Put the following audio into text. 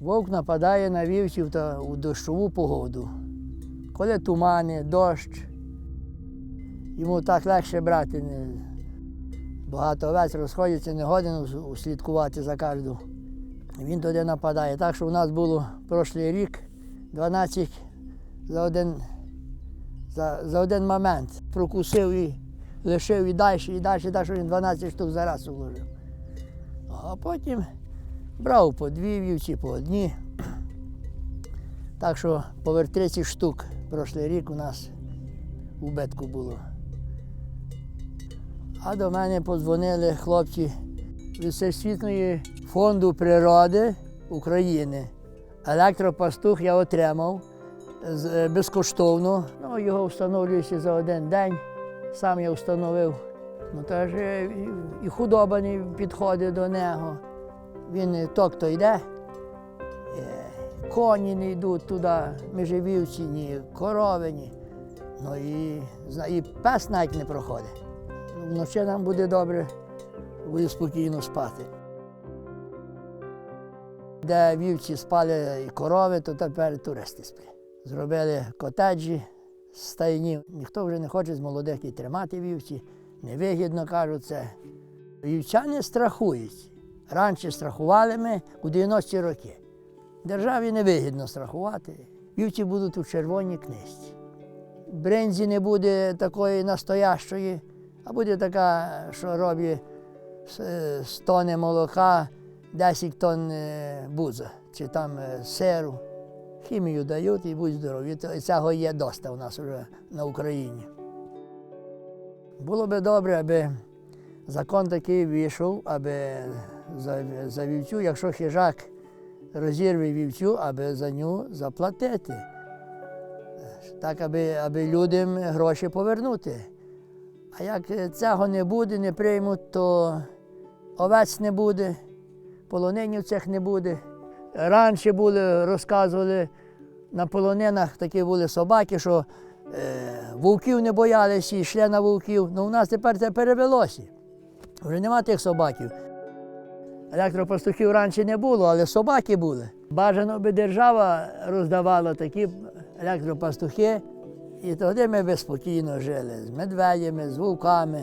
Вовк нападає на вівців та у дощову погоду. Коли тумани, дощ, йому так легше брати. Багато овець розходяться, не годен ус- услідкувати за кожну. Він туди нападає. Так що у нас було прошлий рік 12 за один, за, за один момент. Прокусив і лишив і далі, і далі, так що він 12 штук за раз уложив. А потім брав по дві вівці, по одні. Так що повер 30 штук прошлий рік у нас у бетку було. А до мене подзвонили хлопці від Всесвітньої фонду природи України. Електропастух я отримав е, безкоштовно. Ну, його встановлюється за один день. Сам я встановив. Ну, теж е, і- і худоба не підходить до нього. Він е, ток то йде, е, коні не йдуть туди, межевівці, ні корови, ні. Ну і, і пес навіть не проходить. Ну, Вночі нам буде добре, буде спокійно спати. Де вівці спали і корови, то тепер туристи сплять. Зробили котеджі з стайнів. Ніхто вже не хоче з молодих і тримати вівці. Невигідно кажуть це. Вівчани страхують. Раніше страхували ми у 90-ті роки. Державі невигідно страхувати. Вівці будуть у червоній книжці. Бринзі не буде такої настоящої, а буде така, що робить з- з тони молока 10 тонн е, буза чи там е, сиру. Хімію дають і будь здорові. Цього є доста у нас вже на Україні. Було би добре, аби закон такий вийшов, аби за, вівцю, якщо хижак розірве вівцю, аби за нього заплатити. Так, аби, аби людям гроші повернути. А як цього не буде, не приймуть, то овець не буде, полонинів цих не буде. Раніше були, розказували, на полонинах такі були собаки, що е, вовків не боялися йшли на вовків. Ну, у нас тепер це перевелося. Вже нема тих собаків. Електропастухів раніше не було, але собаки були. Бажано би держава роздавала такі електропастухи, і тоді ми би спокійно жили з медведями, з вовками.